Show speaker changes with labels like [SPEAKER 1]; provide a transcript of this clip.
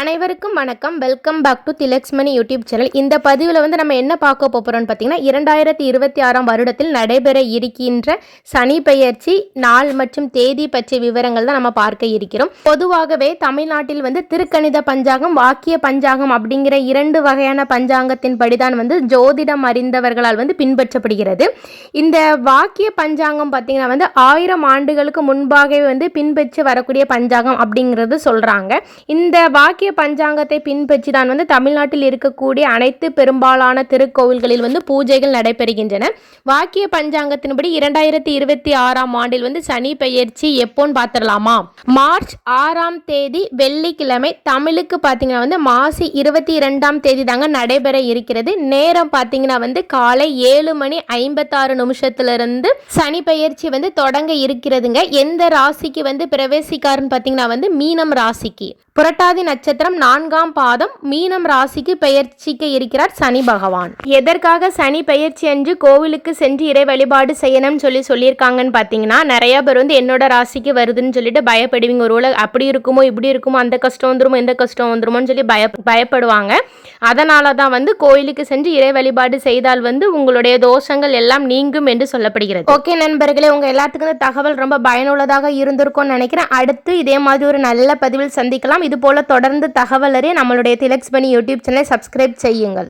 [SPEAKER 1] அனைவருக்கும் வணக்கம். Welcome back to Thilaksmani YouTube channel இந்த பதிவில் வந்து நம்ம என்ன பார்க்க போகிறோம்னு பார்த்தீங்கன்னா இரண்டாயிரத்தி இருபத்தி ஆறாம் வருடத்தில் நடைபெற இருக்கின்ற சனி பெயர்ச்சி நாள் மற்றும் தேதி பற்றிய விவரங்கள் தான் நம்ம பார்க்க இருக்கிறோம். பொதுவாகவே தமிழ்நாட்டில் வந்து திருக்கணித பஞ்சாங்கம் வாக்கிய பஞ்சாங்கம் அப்படிங்கிற இரண்டு வகையான பஞ்சாங்கத்தின் படிதான் வந்து ஜோதிடம் அறிந்தவர்களால் வந்து பின்பற்றப்படுகிறது. இந்த வாக்கிய பஞ்சாங்கம் பார்த்தீங்கன்னா வந்து ஆயிரம் ஆண்டுகளுக்கு முன்பாகவே வந்து பின்பற்றி வரக்கூடிய பஞ்சாங்கம் அப்படிங்கிறது சொல்கிறாங்க இந்த வாக்கிய பஞ்சாங்கத்தை பின்பற்றி தான் வந்து தமிழ்நாட்டில் இருக்கக்கூடிய அனைத்து பெரும்பாலான திருக்கோவில்களில் வந்து பூஜைகள் நடைபெறுகின்றன. வாக்கிய பஞ்சாங்கத்தின்படி இரண்டாயிரத்தி இருபத்தி ஆறாம் ஆண்டில் வந்து சனி பெயர்ச்சி எப்போன்னு பார்த்துடலாமா? மார்ச் ஆறாம் தேதி வெள்ளிக்கிழமை தமிழுக்கு பார்த்தீங்கன்னா வந்து மாசி இருபத்தி இரண்டாம் தேதி தாங்க நடைபெற இருக்கிறது. நேரம் பார்த்தீங்கன்னா வந்து காலை ஏழு மணி ஐம்பத்தாறு நிமிஷத்துலேருந்து சனி பெயர்ச்சி வந்து தொடங்க இருக்கிறதுங்க. எந்த ராசிக்கு வந்து பிரவேசிக்காருன்னு பார்த்தீங்கன்னா வந்து மீனம் ராசிக்கு. புரட்டாதி நட்சத்திரம் நான்காம் பாதம் மீனம் ராசிக்கு பெயர்ச்சிக்க இருக்கிறார் சனி பகவான். எதற்காக சனி பெயர்ச்சி அன்று கோவிலுக்கு சென்று இறை வழிபாடு செய்யணும்னு சொல்லி சொல்லியிருக்காங்கன்னு பார்த்தீங்கன்னா நிறைய பேர் வந்து என்னோட ராசிக்கு வருதுன்னு சொல்லிட்டு பயப்படுவீங்க. ஒரு வேளை அப்படி இருக்குமோ இப்படி இருக்குமோ அந்த கஷ்டம் வந்துருமோ இந்த கஷ்டம் வந்துருமோன்னு சொல்லி பய பயப்படுவாங்க. அதனால தான் வந்து கோயிலுக்கு சென்று இறை வழிபாடு செய்தால் வந்து உங்களுடைய தோஷங்கள் எல்லாம் நீங்கும் என்று சொல்லப்படுகிறது. ஓகே நண்பர்களே உங்க எல்லாத்துக்கும் இந்த தகவல் ரொம்ப பயனுள்ளதாக இருந்திருக்கும்னு நினைக்கிறேன். அடுத்து இதே மாதிரி ஒரு நல்ல பதிவில் சந்திக்கலாம். இது போல தொடர்ந்து தகவலறி நம்மளுடைய திலக்ஸ் பண்ணி யூடியூப் சேனலை சப்ஸ்கிரைப் செய்யுங்கள்.